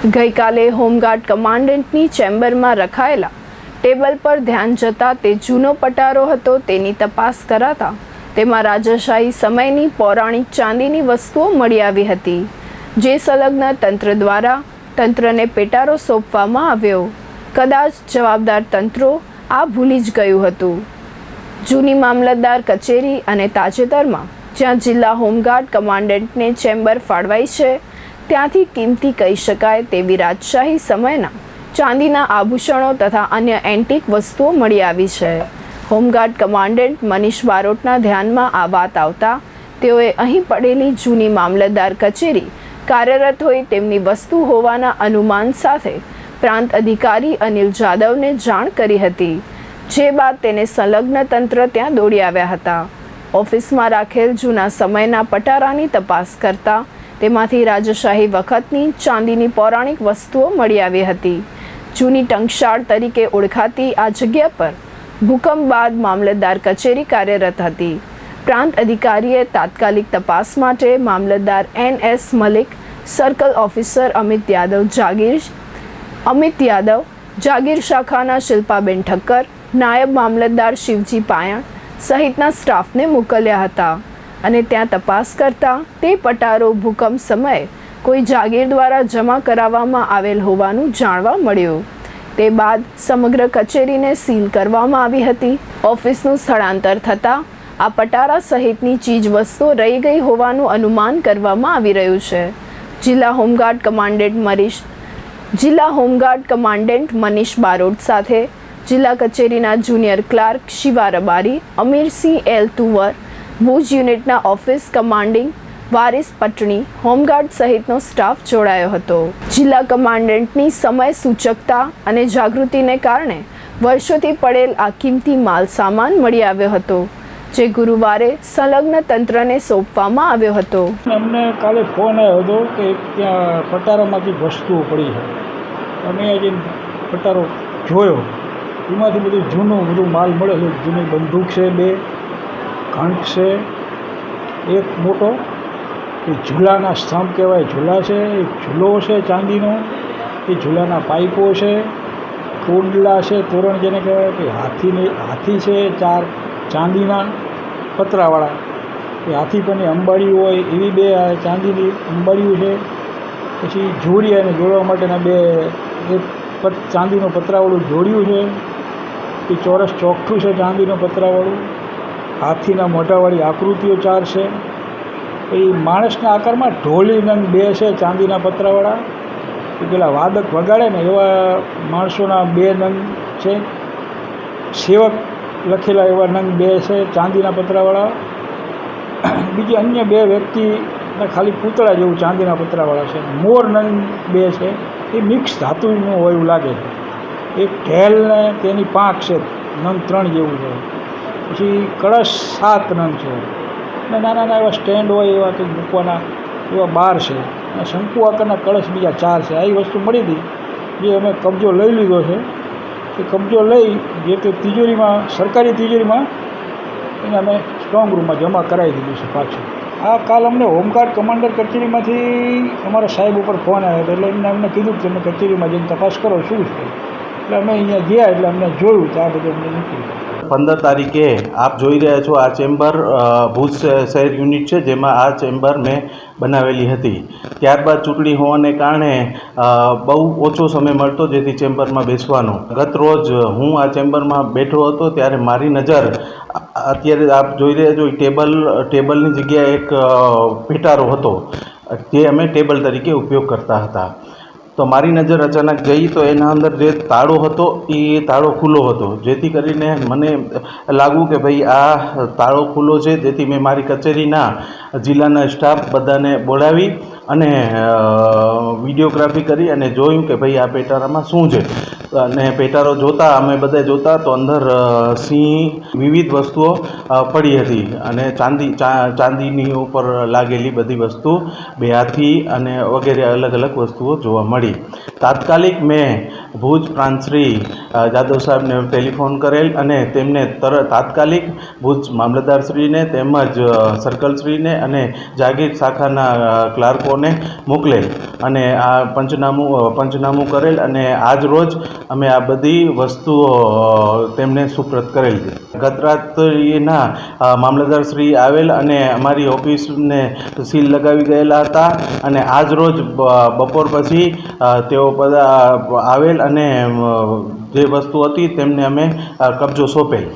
ગઈકાલે હોમગાર્ડ કમાન્ડન્ટની ચેમ્બરમાં રખાયેલા ટેબલ પર ધ્યાન જતા તે જૂનો પટારો હતો, તેની તપાસ કરાતા તેમાં રાજાશાહી સમયની પૌરાણિક ચાંદીની વસ્તુઓ મળી આવી હતી, જે સંલગ્ન તંત્ર દ્વારા તંત્રને પેટારો સોંપવામાં આવ્યો. કદાચ જવાબદાર તંત્રો આ ભૂલી જ ગયું હતું. જૂની મામલતદાર કચેરી અને તાજેતરમાં જ્યાં જિલ્લા હોમગાર્ડ કમાન્ડન્ટને ચેમ્બર ફાળવાઈ છે ત્યાંથી કિંમતી કહી શકાય તેવી રાજશાહી સમયના ચાંદીના આભૂષણો તથા અન્ય એન્ટિક વસ્તુઓ મળી આવી છે. હોમગાર્ડ કમાન્ડન્ટ મનીષ બારોટના ધ્યાનમાં આ વાત આવતા તેઓએ અહીં પડેલી જૂની મામલતદાર કચેરી કાર્યરત હોય તેમની વસ્તુ હોવાના અનુમાન સાથે પ્રાંત અધિકારી અનિલ જાદવને જાણ કરી હતી, જે બાદ તેને સંલગ્ન તંત્ર ત્યાં દોડી આવ્યા હતા. ઓફિસમાં રાખેલ જૂના સમયના પટારાની તપાસ કરતા તેમાંથી રાજશાહી વખતની ચાંદીની પૌરાણિક વસ્તુઓ મળી આવી હતી. જૂની ટંકશાળ તરીકે ઓળખાતી આ જગ્યા પર ભૂકંપ બાદ મામલતદાર કચેરી કાર્યરત હતી. પ્રાંત અધિકારીએ તાત્કાલિક તપાસ માટે મામલતદાર N S Malik, circle officer Amit Yadav જાગીર, Amit Yadav, જાગીર શાખાના શિલ્પાબેન ઠક્કર, નાયબ મામલતદાર શિવજી પાયણ સહિતના સ્ટાફને મોકલ્યા હતા. અને ત્યાં તપાસ કરતા તે પટારો ભૂકંપ સમયે કોઈ જાગીર દ્વારા જમા કરાવવામાં આવેલ હોવાનું જાણવા મળ્યું. તે બાદ સમગ્ર કચેરીને સીલ કરવામાં આવી હતી. ઓફિસનું સ્થળાંતર થતાં આ પટારા સહિતની ચીજ વસ્તુઓ રહી ગઈ હોવાનું અનુમાન કરવામાં આવી રહ્યું છે. જિલ્લા હોમગાર્ડ કમાન્ડેન્ટ મરીશ જિલ્લા હોમગાર્ડ કમાન્ડેન્ટ મનીષ બારોટ સાથે જિલ્લા કચેરીના junior clerk Shiva Rabari, Amirsinh L Tuvar Bhuj યુનિટના office commanding Waris Patni home guard સહિતનો સ્ટાફ જોડાયો હતો. જિલ્લા કમાન્ડન્ટની સમય સૂચકતા અને જાગૃતિને કારણે વર્ષોથી પડેલ આ કિંમતી માલ સામાન મળી આવ્યો હતો, જે ગુરુવારે સંલગ્ન તંત્રને સોંપવામાં આવ્યો હતો. અમને કાલે ફોન આવ્યો હતો કે ત્યાં પટારામાંથી વસ્તુઓ પડી છે. અમે આજે પટારો જોયો. એમાંથી બધું જૂનું બધું માલ મળે છે જૂની બંદૂક છે બે. ઘંટ છે, એક મોટો, એ ઝૂલાના સ્તંભ કહેવાય, ઝૂલા છે એક ઝૂલો છે ચાંદીનો, એ ઝૂલાના પાઇપો છે, કુંડલા છે, તોરણ જેને કહેવાય કે હાથીની, હાથી છે, ચાર ચાંદીના પતરાવાળા. એ હાથી પરની અંબાડી હોય એવી બે ચાંદીની અંબાડીઓ છે. પછી જોડી અને જોડવા માટેના બે એક ચાંદીનું પતરાવાળું જોડ્યું છે. એ ચોરસ ચોખ્ઠું છે ચાંદીનું પતરાવાળું. હાથીના મોઢાવાળી આકૃતિઓ ચાર છે. એ માણસના આકારમાં ઢોલી નંગ બે છે, ચાંદીના પતરાવાળા. એ પેલા વાદક વગાડે ને એવા માણસોના બે નંગ છે. સેવક લખેલા એવા નંગ બે છે, ચાંદીના પતરાવાળા. બીજી અન્ય બે વ્યક્તિના ખાલી પૂતળા જેવું ચાંદીના પતરાવાળા છે. મોર નંગ બે છે. એ મિક્સ ધાતુનું હોય એવું લાગે છે. એક ઢેલ ને તેની પાંખ છે, નંગ ત્રણ જેવું છે. પછી કળશ સાત નંગ છે. અને નાના નાના એવા સ્ટેન્ડ હોય એવા કંઈક મૂકવાના એવા બાર છે. અને શંકુ આકારના કળશ બીજા ચાર છે. આવી વસ્તુ મળી હતી. જે અમે કબજો લઈ લીધો છે. એ કબજો લઈ જે તે તિજોરીમાં, સરકારી તિજોરીમાં એને અમે સ્ટ્રોંગ રૂમમાં જમા કરાવી દીધું છે પાછું. આ કાલ અમને હોમગાર્ડ કમાન્ડર કચેરીમાંથી અમારા સાહેબ ઉપર ફોન આવ્યો એટલે એમને અમને કીધું કે તમે કચેરીમાં જઈને તપાસ કરો, શું છે. એટલે અમે અહીંયા ગયા, એટલે અમને જોયું કે આ બધું અમને નીકળી પંદર તારીખે આપ જોઈ રહ્યા છો આ ચેમ્બર ભૂજ શહેર યુનિટ છે, જેમાં આ ચેમ્બર મેં બનાવેલી હતી. ત્યારબાદ ચૂંટણી હોવાને કારણે બહુ ઓછો સમય મળતો જેથી ચેમ્બરમાં બેસવાનો. ગત રોજ હું આ ચેમ્બરમાં બેઠો હતો, ત્યારે મારી નજર અત્યારે આપ જોઈ રહ્યા છો ટેબલ, ટેબલની જગ્યાએ એક પેટારો હતો, જે અમે ટેબલ તરીકે ઉપયોગ કરતા હતા. તો મારી નજર અચાનક ગઈ તો એના અંદર જે તાળો હતો, એ તાળો ખુલ્લો હતો. જેથી કરીને મને લાગ્યું કે ભાઈ, આ તાળો ખુલ્લો છે. જેથી મેં મારી કચેરીના જિલ્લાના સ્ટાફ બધાને બોલાવી અને વિડીયોગ્રાફી કરી અને જોયું કે ભાઈ આ પેટારામાં શું છે. અને પેટારો જોતા અમે બધા જોતા તો અંદર સિંહ વિવિધ વસ્તુઓ પડી હતી. અને ચાંદી ચાંદીની ઉપર લાગેલી બધી વસ્તુ બે હાથી અને વગેરે અલગ અલગ વસ્તુઓ જોવા મળી. તાત્કાલિક મેં ભુજ પ્રાંતશ્રી જાદવ સાહેબને ટેલિફોન કરેલ અને તેમને તર તાત્કાલિક ભુજ મામલતદારશ્રીને તેમજ સર્કલશ્રીને અને જાગીર શાખાના અ, ક્લાર્કોને મોકલેલ અને આ પંચનામું પંચનામું કરેલ અને આજ રોજ અમે આ બધી વસ્તુઓ તેમને સુપ્રત કરેલ ગત રાત્રિના મામલતદાર શ્રી આવેલ અને અમારી ઓફિસને સીલ લગાવી ગયેલા હતા અને આજ રોજ બપોર પછી તેઓ બધા આવેલ અને જે વસ્તુ હતી તેમને અમે કબજો સોંપેલ.